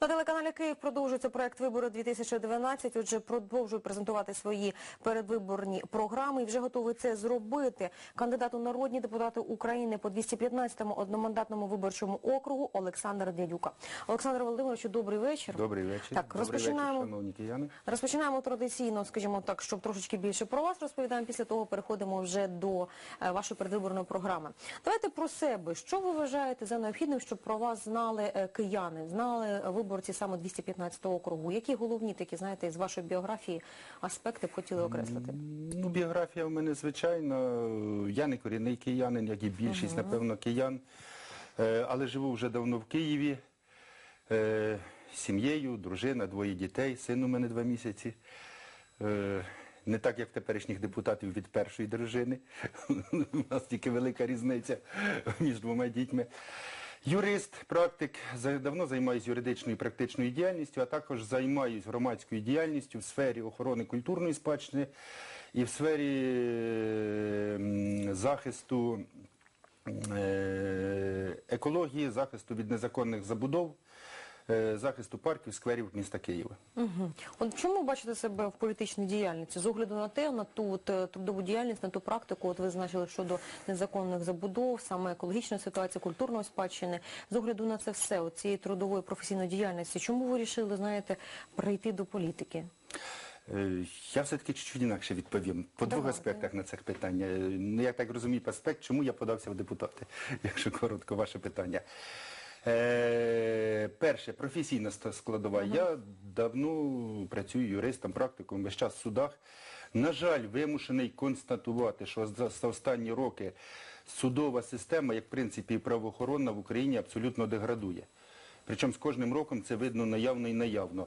На телеканалі Київ продовжується проект вибори 2012. Отже, продовжує презентувати свої передвиборні програми і вже готовий це зробити. Кандидат у народні депутати України по 215-му одномандатному виборчому округу Олександр Дядюка. Олександр Володимировичу, добрий вечір. Добрий вечір. Так, Добрий розпочинаємо. вечір, шановні кияни. Розпочинаємо традиційно, скажімо так, щоб трошечки більше про вас розповідаємо. Після того переходимо вже до е, вашої передвиборної програми. Давайте про себе. Що ви вважаєте за необхідним, щоб про вас знали е, кияни, знали е, виборці саме 215 округу? Які головні такі, знаєте, з вашої біографії аспекти б хотіли окреслити? Ну, біографія в мене звичайно. Я не корінний киянин, як і більшість, напевно, киян. Е, Але живу вже давно в Києві. Е, Сім'єю, дружина, двоє дітей, син у мене два місяці. Е, Не так, як теперішніх депутатів від першої дружини. У нас тільки велика різниця між двома дітьми. Юрист, практик, давно займаюся юридичною і практичною діяльністю, а також займаюся громадською діяльністю в сфері охорони культурної спадщини і в сфері е, захисту е, екології, захисту від незаконних забудов, захисту парків, скверів міста Києва. Угу. От чому бачите себе в політичній діяльності? З огляду на те, на ту от, е, трудову діяльність, на ту практику, от ви зазначили щодо незаконних забудов, саме екологічної ситуації, культурної спадщини. З огляду на це все, от цієї трудової професійної діяльності, чому ви вирішили, знаєте, прийти до політики? Е, Я все-таки чуть-чуть інакше відповім. По двох аспектах на це питання. Е, Ну, я так розумію, аспект, чому я подався в депутати, якщо коротко ваше питання. Е, перше, професійна складова. складова. Я давно працюю юристом, практиком, весь час в судах. На жаль, вимушений констатувати, що за, за останні роки судова система, як в принципі і правоохоронна в Україні, абсолютно деградує. Причому з кожним роком це видно наявно і наявно.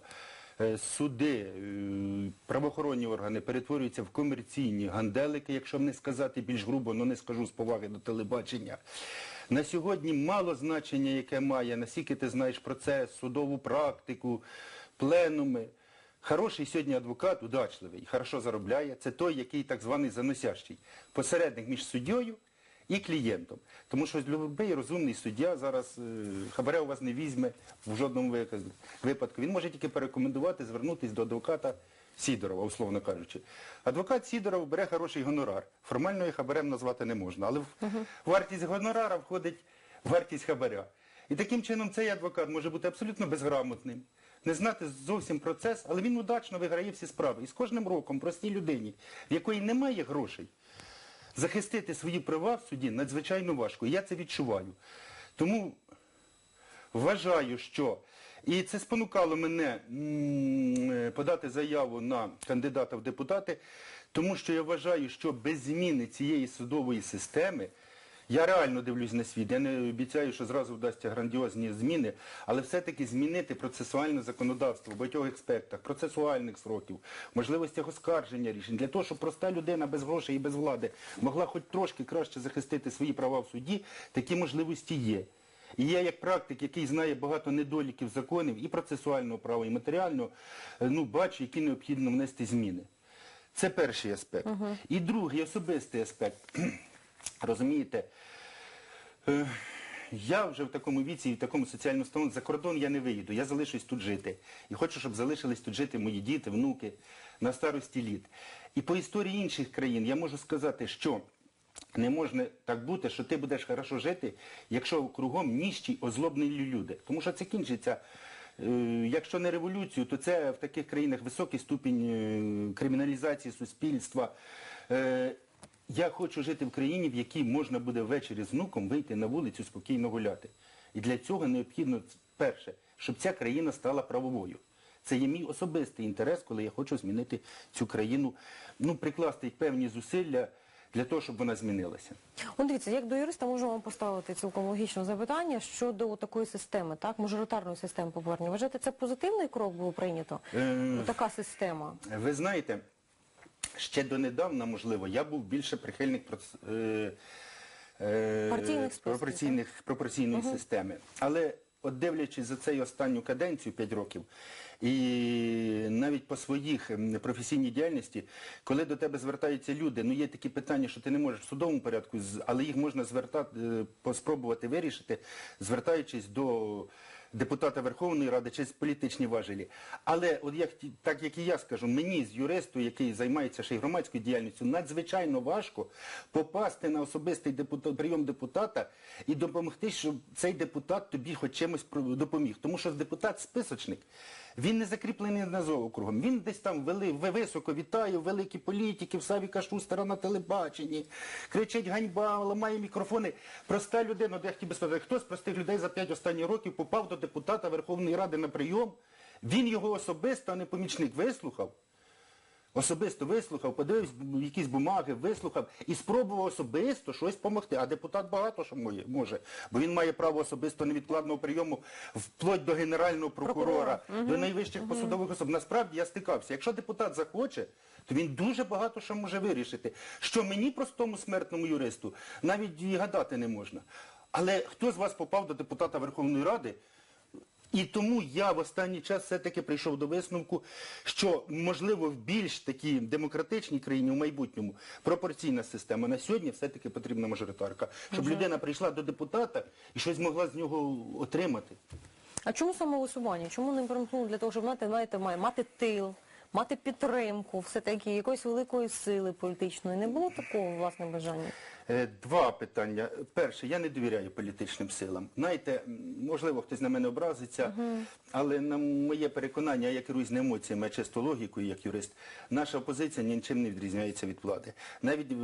Е, Суди, е, правоохоронні органи перетворюються в комерційні ганделики, якщо не сказати більш грубо, але не скажу з поваги до телебачення. На сьогодні мало значення, яке має, наскільки ти знаєш процес, судову практику, пленуми. Хороший сьогодні адвокат, удачливий, хорошо заробляє, це той, який так званий заносящий. Посередник між суддєю і клієнтом. Тому що будь-який розумний суддя зараз е, хабаря у вас не візьме в жодному випадку. Він може тільки порекомендувати звернутися до адвоката Сідорова, условно кажучи. Адвокат Сідоров бере хороший гонорар. Формально їх хабарем назвати не можна, але в вартість гонорара входить вартість хабаря. І таким чином цей адвокат може бути абсолютно безграмотним, не знати зовсім процес, але він удачно виграє всі справи. І з кожним роком простій людині, в якої немає грошей, захистити свої права в суді надзвичайно важко. Я це відчуваю. Тому вважаю, що і це спонукало мене е, подати заяву на кандидата в депутати, тому що я вважаю, що без зміни цієї судової системи. Я реально дивлюсь на світ. Я не обіцяю, що зразу вдасться грандіозні зміни, але все-таки змінити процесуальне законодавство в багатьох аспектах, процесуальних сроків, можливостях оскарження рішень, для того, щоб проста людина без грошей і без влади могла хоч трошки краще захистити свої права в суді, такі можливості є. І я як практик, який знає багато недоліків законів і процесуального права, і матеріального, е, ну, бачу, які необхідно внести зміни. Це перший аспект. І другий особистий аспект. Розумієте, е, я вже в такому віці і в такому соціальному стані за кордон я не виїду, я залишусь тут жити. І хочу, щоб залишились тут жити мої діти, внуки на старості літ. І по історії інших країн я можу сказати, що не можна так бути, що ти будеш хорошо жити, якщо кругом ніщі озлобні люди. Тому що це кінчиться. е, Якщо не революцію, то це в таких країнах високий ступінь е, криміналізації суспільства. Я хочу жити в країні, в якій можна буде ввечері з внуком вийти на вулицю спокійно гуляти. І для цього необхідно, перше, щоб ця країна стала правовою. Це є мій особистий інтерес, коли я хочу змінити цю країну, ну, прикласти певні зусилля для того, щоб вона змінилася. От дивіться, як до юриста можу вам поставити цілком логічне запитання щодо такої системи, так, мажоритарної системи повернення. Вважаєте, це позитивний крок було прийнято? Е, Така система. Ви знаєте, ще донедавна, можливо, я був більше прихильник е, е, Партійних списків, пропорційних, пропорційної системи. Але от дивлячись за цей останню каденцію 5 років, і навіть по своїх м, професійній діяльності, коли до тебе звертаються люди, ну є такі питання, що ти не можеш в судовому порядку, з- але їх можна звертати, е, поспробувати вирішити, звертаючись до депутата Верховної Ради чи політичні важелі. Але от як так як і я скажу, мені з юристу, який займається ще й громадською діяльністю, надзвичайно важко попасти на особистий депутат, прийом депутата і допомогти, щоб цей депутат тобі хоч чимось допоміг. Тому що депутат списочник. Він не закріплений на округом. Він десь там вели, високо вітає великі політики, в Савіка Шустера на телебаченні, кричить ганьба, ламає мікрофони. Проста людина, от я хотів би сказати, хто з простих людей за п'ять останніх років попав до депутата Верховної Ради на прийом, він його особисто, а не помічник, вислухав. Особисто вислухав, подивився якісь бумаги, вислухав і спробував особисто щось допомогти. А депутат багато що може, бо він має право особисто невідкладного прийому вплоть до генерального прокурора, до найвищих посадових особ. Насправді я стикався. Якщо депутат захоче, то він дуже багато що може вирішити. Що мені, простому смертному юристу, навіть і гадати не можна. Але хто з вас попав до депутата Верховної Ради? І тому я в останній час все-таки прийшов до висновку, що можливо в більш такій демократичній країні в майбутньому пропорційна система. На сьогодні все-таки потрібна мажоритарка, щоб людина прийшла до депутата і щось могла з нього отримати. А чому саме висування? Чому не примкнули для того, щоб знаєте, знаєте, мати тил, мати підтримку, все-таки якоїсь великої сили політичної? Не було такого власне бажання? Е, Два питання. Перше, я не довіряю політичним силам. Знаєте, можливо, хтось на мене образиться, але на моє переконання, я керуюсь не емоціями, а чисто логікою, як юрист. Наша опозиція нічим не відрізняється від влади. Навіть е,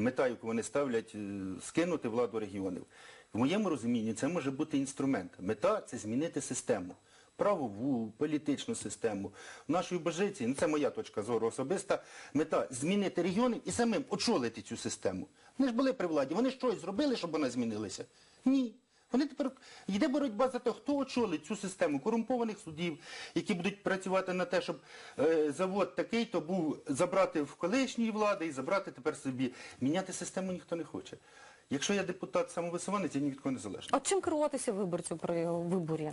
мета, яку вони ставлять, е, скинути владу регіонів. В моєму розумінні це може бути інструмент. Мета це змінити систему. Правову, політичну систему. В нашій позиції, ну це моя точка зору особиста, мета змінити регіони і самим очолити цю систему. Вони ж були при владі, вони щось зробили, щоб вона змінилася? Ні. Вони тепер йде боротьба за те, хто очолить цю систему корумпованих судів, які будуть працювати на те, щоб е, завод такий то був забрати в колишньої влади і забрати тепер собі. Міняти систему ніхто не хоче. Якщо я депутат самовисуванець, я ні від кого не залежний. А чим керуватися виборцю при виборі?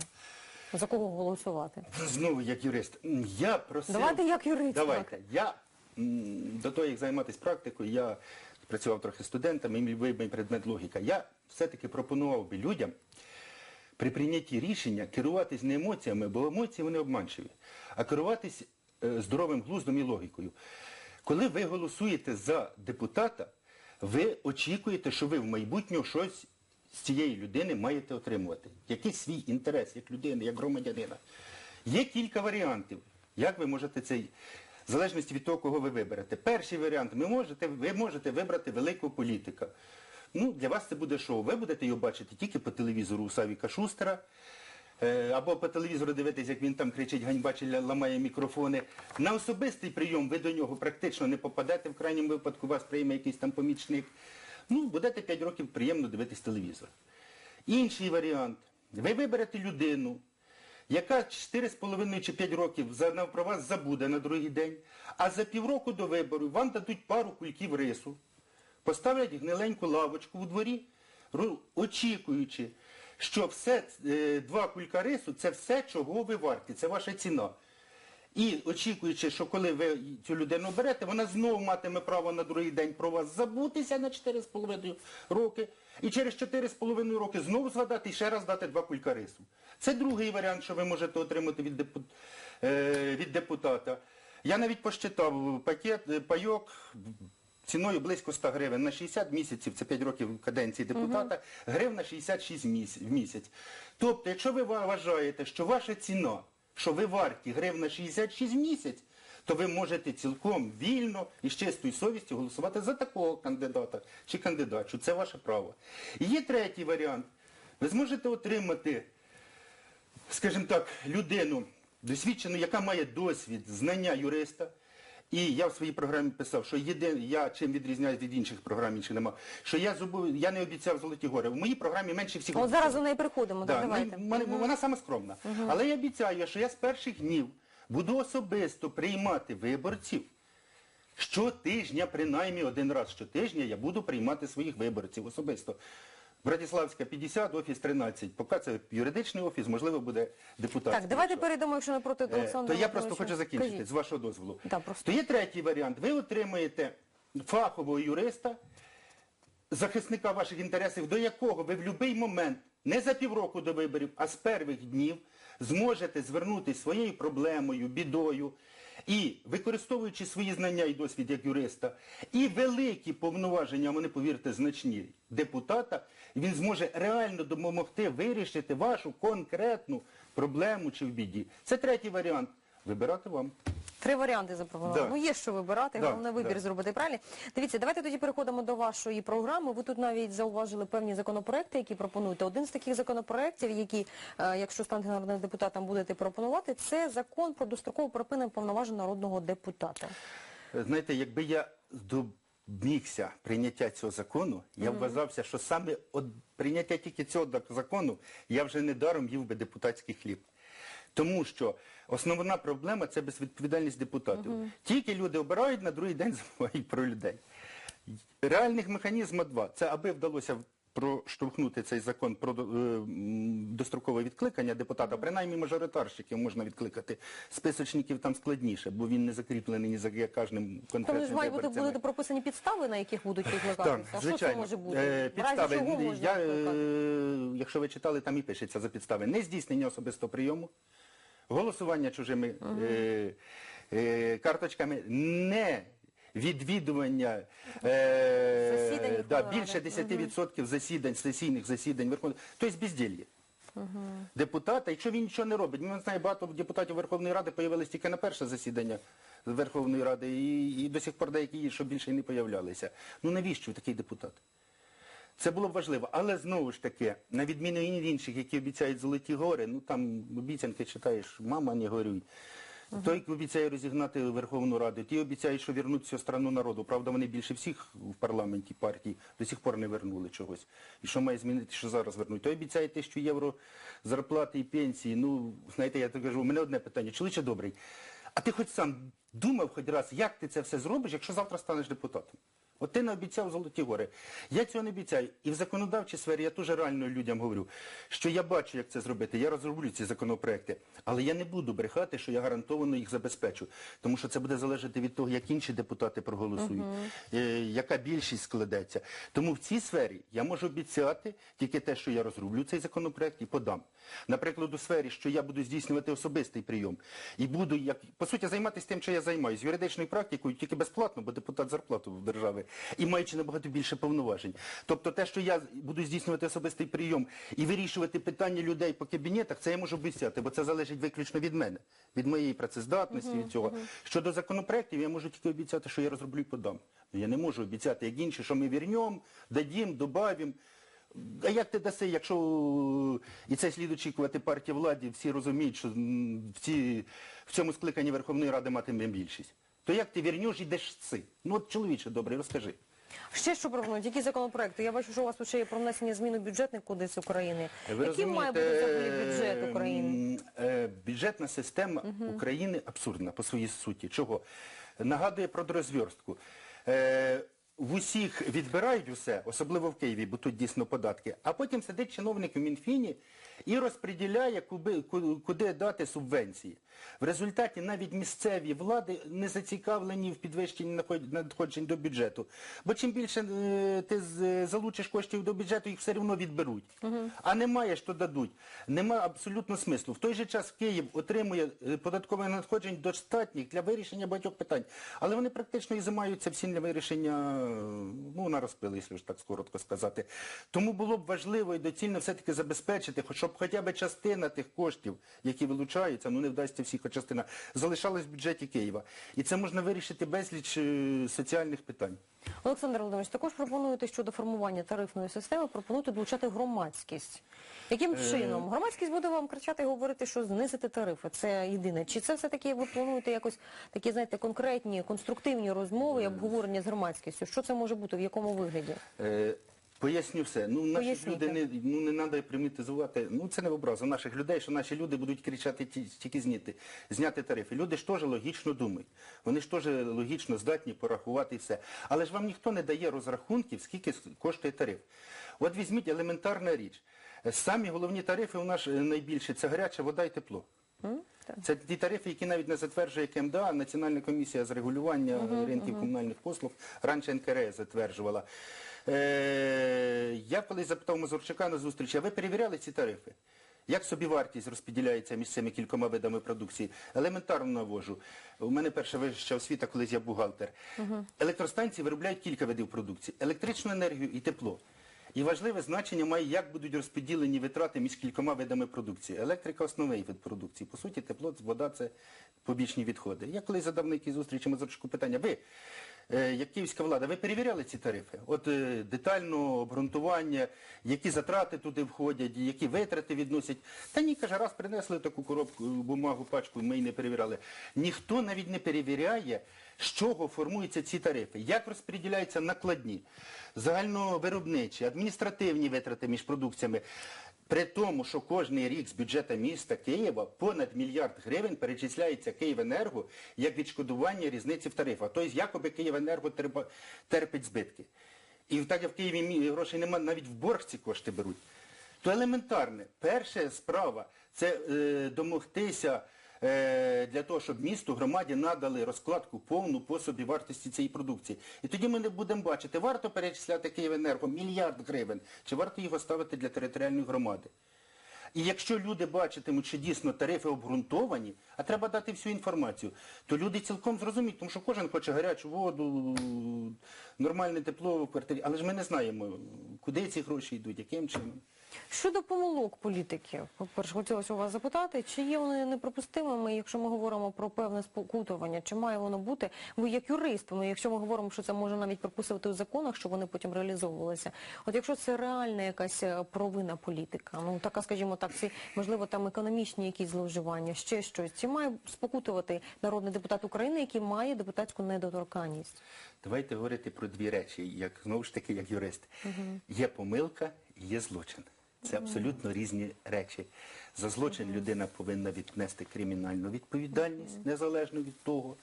За кого голосувати? Знову як юрист. Я просив... Давайте як юрист, Давайте. так. Я м, до того, як займатися практикою, я працював трохи студентами, і мій любимий предмет логіка. Я все-таки пропонував би людям при прийнятті рішення керуватись не емоціями, бо емоції вони обманчиві, а керуватись е, здоровим глуздом і логікою. Коли ви голосуєте за депутата, ви очікуєте, що ви в майбутньому щось з цієї людини маєте отримувати. Якийсь свій інтерес, як людини, як громадянина. Є кілька варіантів, як ви можете цей, в залежності від того, кого ви виберете. Перший варіант, ви можете, ви можете вибрати великого політика. Ну, для вас це буде шоу. Ви будете його бачити тільки по телевізору у Савіка Шустера, е, або по телевізору дивитись, як він там кричить ганьба чи ламає мікрофони. На особистий прийом ви до нього практично не попадете, в крайньому випадку вас прийме якийсь там помічник. Ну, будете 5 років приємно дивитись телевізор. Інший варіант. Ви виберете людину, яка 4,5 чи 5 років про вас забуде на другий день, а за півроку до вибору вам дадуть пару кульків рису, поставлять гниленьку лавочку у дворі, очікуючи, що все, е, два кулька рису це все, чого ви варті, це ваша ціна. І очікуючи, що коли ви цю людину берете, вона знову матиме право на другий день про вас забутися на 4,5 роки, і через 4,5 роки знову згадати і ще раз дати два кулька рису. Це другий варіант, що ви можете отримати від, депу- е, від депутата. Я навіть посчитав пакет, е, пайок ціною близько 100 гривень на 60 місяців, це 5 років каденції депутата, гривна 66 в місяць. Тобто, якщо ви вважаєте, що ваша ціна, що ви варті гривна 66 в місяць, то ви можете цілком вільно і з чистою совістю голосувати за такого кандидата чи кандидачу. Це ваше право. І є третій варіант. Ви зможете отримати скажімо так, людину досвідчену, яка має досвід, знання юриста. І я в своїй програмі писав, що єдине, я чим відрізняюсь від інших програм, інших нема, що я зубов, я не обіцяв золоті гори. В моїй програмі менше всіх. От зараз до неї приходимо, Да, так, давайте. ну, мене- Вона саме скромна. Але я обіцяю, що я з перших днів буду особисто приймати виборців. Щотижня, принаймні один раз щотижня, я буду приймати своїх виборців особисто. Братиславська 50, офіс 13. Поки це юридичний офіс, можливо, буде депутатський. Так, давайте перейдемо, якщо не проти Е, Олександра. То я просто хочу закінчити, Кажіть. з вашого дозволу. Да, просто. То є третій варіант. Ви отримаєте фахового юриста, захисника ваших інтересів, до якого ви в будь-який момент не за півроку до виборів, а з перших днів зможете звернутися своєю проблемою, бідою і, використовуючи свої знання і досвід як юриста, і великі повноваження, вони, повірте, значні депутата, він зможе реально допомогти вирішити вашу конкретну проблему чи в біді. Це третій варіант. Вибирати вам. Три варіанти запропонували. Да. Ну є що вибирати, Да, головне вибір да. зробити правильно. Дивіться, давайте тоді переходимо до вашої програми. Ви тут навіть зауважили певні законопроекти, які пропонуєте. Один з таких законопроектів, які, е, якщо станете народним депутатом, будете пропонувати, це закон про дострокове припинення повноважень народного депутата. Знаєте, якби я домігся прийняття цього закону, я вважався, що саме от прийняття тільки цього закону я вже недаром їв би депутатський хліб. Тому що основна проблема це безвідповідальність депутатів. Тільки люди обирають, на другий день забувають про людей. Реальних механізмів два. Це аби вдалося проштовхнути цей закон про е, дострокове відкликання депутата, принаймні мажоритарщиків можна відкликати. Списочників там складніше, бо він не закріплений ні за кожним Там ж конкретним мають бути будете прописані підстави, на яких будуть викликатися. Так, а що це може бути? Е, разі Підстави, чого можна я, е, якщо ви читали, там і пишеться за підстави. Не здійснення особистого прийому, голосування чужими е, е, карточками, не відвідування е, Засідань да, Верховної більше Ради. 10% засідань, сесійних засідань Верховної Тобто бездільє. Депутата, якщо він нічого не робить, ми знаємо, багато депутатів Верховної Ради появились тільки на перше засідання Верховної Ради, і, і до сих пор деякі є, що більше не появлялися. Ну навіщо такий депутат? Це було б важливо. Але знову ж таки, на відміну від інших, які обіцяють золоті гори, ну там обіцянки читаєш, мама не горюй. Той обіцяє розігнати Верховну Раду, ті обіцяють, що вернуть всю страну народу. Правда, вони більше всіх в парламенті партії до сих пор не вернули чогось. І що має змінити, що зараз вернуть? Той обіцяє тисячу євро зарплати і пенсії. Ну, знаєте, я так кажу, у мене одне питання. Чоловіче добрий, а ти хоч сам думав хоч раз, як ти це все зробиш, якщо завтра станеш депутатом? От ти не обіцяв золоті гори. Я цього не обіцяю. І в законодавчій сфері я теж реально людям говорю, що я бачу, як це зробити. Я розроблю ці законопроекти. Але я не буду брехати, що я гарантовано їх забезпечу. Тому що це буде залежати від того, як інші депутати проголосують, е, яка більшість складеться. Тому в цій сфері я можу обіцяти тільки те, що я розроблю цей законопроект і подам. Наприклад, у сфері, що я буду здійснювати особистий прийом і буду, як по суті, займатися тим, що я займаюся, юридичною практикою, тільки безплатно, бо депутат зарплату в держави, і маючи набагато більше повноважень. Тобто те, що я буду здійснювати особистий прийом і вирішувати питання людей по кабінетах, це я можу обіцяти, бо це залежить виключно від мене, від моєї працездатності, від цього. Щодо законопроектів, я можу тільки обіцяти, що я розроблю і подам. Ну, Я не можу обіцяти, як інші, що ми вірнем, дадім, добавимо. А як ти даси, якщо і це слід очікувати партії владі, всі розуміють, що в, ці, в цьому скликанні Верховної Ради матиме більшість. То як ти вірнеш і дашси? Ну от чоловіче добре, розкажи. Ще що пропонують? Які законопроекти? Я бачу, що у вас тут ще є про внесення змін у бюджетний кодекс України. Ви Яким має бути взагалі бюджет України? е, Бюджетна система України абсурдна по своїй суті. Чого? Нагадує про розверстку. Е, В усіх відбирають усе, особливо в Києві, бо тут дійсно податки, а потім сидить чиновник в Мінфіні і розподіляє, куди, куди дати субвенції. В результаті навіть місцеві влади не зацікавлені в підвищенні надходжень до бюджету. Бо чим більше е, ти залучиш коштів до бюджету, їх все одно відберуть. А немає, що дадуть. Нема абсолютно смислу. В той же час Київ отримує е, податкових надходжень достатніх для вирішення багатьох питань. Але вони практично і займаються всім для вирішення, е, ну, на розпили, якщо ж так коротко сказати. Тому було б важливо і доцільно все-таки забезпечити, хоч- щоб хоча б частина тих коштів, які вилучаються, ну не вдасться всіх, частина, залишалась в бюджеті Києва. І це можна вирішити безліч е, соціальних питань. Олександр Володимирович, також пропонуєте щодо формування тарифної системи, пропонуєте долучати громадськість. Яким Е. чином? Громадськість буде вам кричати і говорити, що знизити тарифи. Це єдине. Чи це все-таки ви плануєте якось такі, знаєте, конкретні, конструктивні розмови і обговорення з громадськістю? Що це може бути, в якому вигляді? Е, Поясню все. Ну, наші Поясніть. люди не, ну, не треба примітизувати. Ну, це не в образу наших людей, що наші люди будуть кричати ті- тільки зняти, зняти тарифи. Люди ж теж логічно думають. Вони ж теж логічно здатні порахувати і все. Але ж вам ніхто не дає розрахунків, скільки с- коштує тариф. От візьміть елементарна річ. Е, Самі головні тарифи у нас е, найбільші це гаряча вода і тепло. Це ті тарифи, які навіть не затверджує КМДА, Національна комісія з регулювання ринків комунальних послуг, раніше НКРЕ затверджувала. Е, я колись запитав Мазурчака на зустрічі, а ви перевіряли ці тарифи? Як собі вартість розподіляється між цими кількома видами продукції? Елементарно навожу. У мене перша вища освіта, колись я бухгалтер. Електростанції виробляють кілька видів продукції: електричну енергію і тепло. І важливе значення має, як будуть розподілені витрати між кількома видами продукції. Електрика основний вид продукції. По суті, тепло, вода це побічні відходи. Я колись задав на якій зустрічі Мазурчику питання. Ви, як київська влада, ви перевіряли ці тарифи? От е, детально обґрунтування, які затрати туди входять, які витрати відносять. Та ні, каже, раз принесли таку коробку, бумагу, пачку, ми й не перевіряли. Ніхто навіть не перевіряє, з чого формуються ці тарифи, як розподіляються накладні, загальновиробничі, адміністративні витрати між продукціями. При тому, що кожний рік з бюджету міста Києва понад мільярд гривень перечисляється Київенерго як відшкодування різниці в тарифах. Тобто, якоби Київенерго терпить збитки. І так як в Києві грошей немає, навіть в борг ці кошти беруть. То елементарне. Перша справа це е, домогтися для того, щоб місту, громаді надали розкладку повну по собі вартості цієї продукції. І тоді ми не будемо бачити, варто перечисляти Київенерго мільярд гривень, чи варто його ставити для територіальної громади. І якщо люди бачитимуть, що дійсно тарифи обґрунтовані, а треба дати всю інформацію, то люди цілком зрозуміють, тому що кожен хоче гарячу воду, нормальне тепло в квартирі, але ж ми не знаємо, куди ці гроші йдуть, яким чином. Щодо помилок політиків, по-перше, хотілося у вас запитати, чи є вони неприпустимими, якщо ми говоримо про певне спокутування, чи має воно бути? Ви як юрист, ну, якщо ми говоримо, що це може навіть прописувати у законах, що вони потім реалізовувалися. От якщо це реальна якась е, провина політика, ну така, скажімо так, це можливо там економічні якісь зловживання, ще щось, чи має спокутувати народний депутат України, який має депутатську недоторканність? Давайте говорити про дві речі, як знову ж таки, як юрист. Є помилка, є злочин. Це абсолютно різні речі. За злочин людина повинна віднести кримінальну відповідальність, незалежно від того.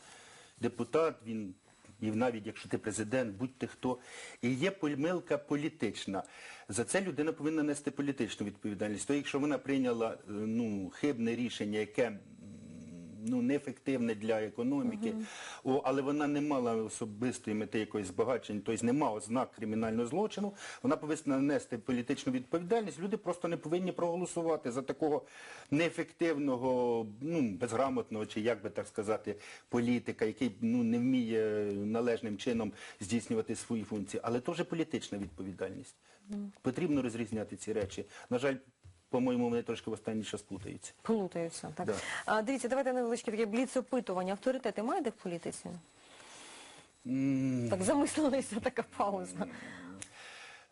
Депутат, він, і навіть якщо ти президент, будь-ти хто. І є помилка політична. За це людина повинна нести політичну відповідальність. То якщо вона прийняла е, ну, хибне рішення, яке ну, неефективне для економіки, О, але вона не мала особистої мети якоїсь збагачення, тобто нема ознак кримінального злочину, вона повинна нести політичну відповідальність. Люди просто не повинні проголосувати за такого неефективного, ну, безграмотного, чи як би так сказати, політика, який ну, не вміє належним чином здійснювати свої функції. Але то вже політична відповідальність. Потрібно розрізняти ці речі. На жаль, по-моєму, вони трошки в останній час плутаються. Плутаються. Так. Да. А, дивіться, давайте невеличке таке бліц-опитування. Авторитети маєте в політиці? Так замислилися така пауза.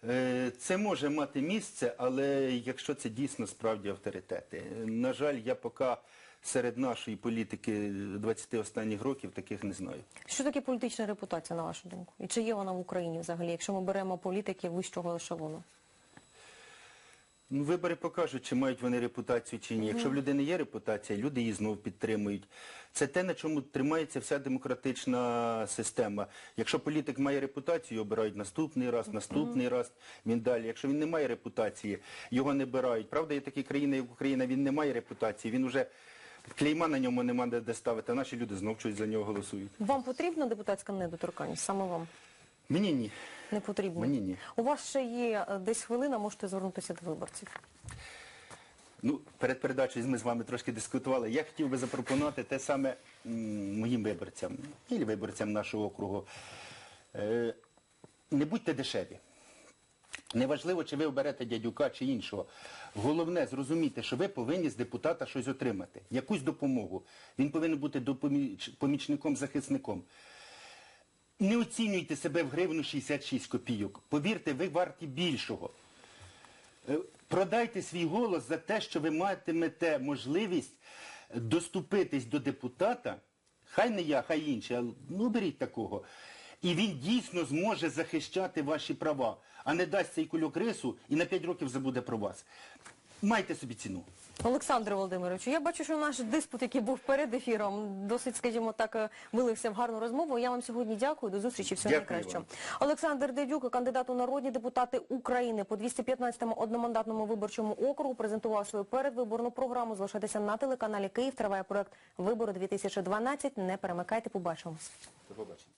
Е, Це може мати місце, але якщо це дійсно справді авторитети. Е, На жаль, я поки серед нашої політики 20 останніх років таких не знаю. Що таке політична репутація, на вашу думку? І чи є вона в Україні взагалі, якщо ми беремо політиків вищого ешелону? Ну, вибори покажуть, чи мають вони репутацію чи ні. Якщо в людини є репутація, люди її знову підтримують. Це те, на чому тримається вся демократична система. Якщо політик має репутацію, його обирають наступний раз, наступний раз, він далі. Якщо він не має репутації, його не бирають. Правда, є такі країни, як Україна, він не має репутації, він вже клейма на ньому нема де, ставити, а наші люди знов щось за нього голосують. Вам потрібна депутатська недоторканність? Саме вам? Мені ні. Не потрібно? Мені ні. У вас ще є е, десь хвилина, можете звернутися до виборців. Ну, перед передачею ми з вами трошки дискутували. Я хотів би запропонувати те саме м, моїм виборцям, і виборцям нашого округу. Е, не будьте дешеві. Неважливо, чи ви оберете дядюка чи іншого. Головне зрозуміти, що ви повинні з депутата щось отримати, якусь допомогу. Він повинен бути допоміч- помічником-захисником. Не оцінюйте себе в гривну 66 копійок. Повірте, ви варті більшого. Е, Продайте свій голос за те, що ви матимете можливість доступитись до депутата, хай не я, хай інші, але ну беріть такого. І він дійсно зможе захищати ваші права, а не дасть цей кульок рису і на 5 років забуде про вас. Майте собі ціну. Олександре Володимировичу, я бачу, що наш диспут, який був перед ефіром, досить, скажімо так, е, вилився в гарну розмову. Я вам сьогодні дякую. До зустрічі. Всього Дякую найкращого. вам. Олександр Дедюк, кандидат у народні депутати України по 215-му одномандатному виборчому округу, презентував свою передвиборну програму. Залишайтеся на телеканалі Київ. Триває проект Вибори 2012. Не перемикайте, побачимось. До побачення.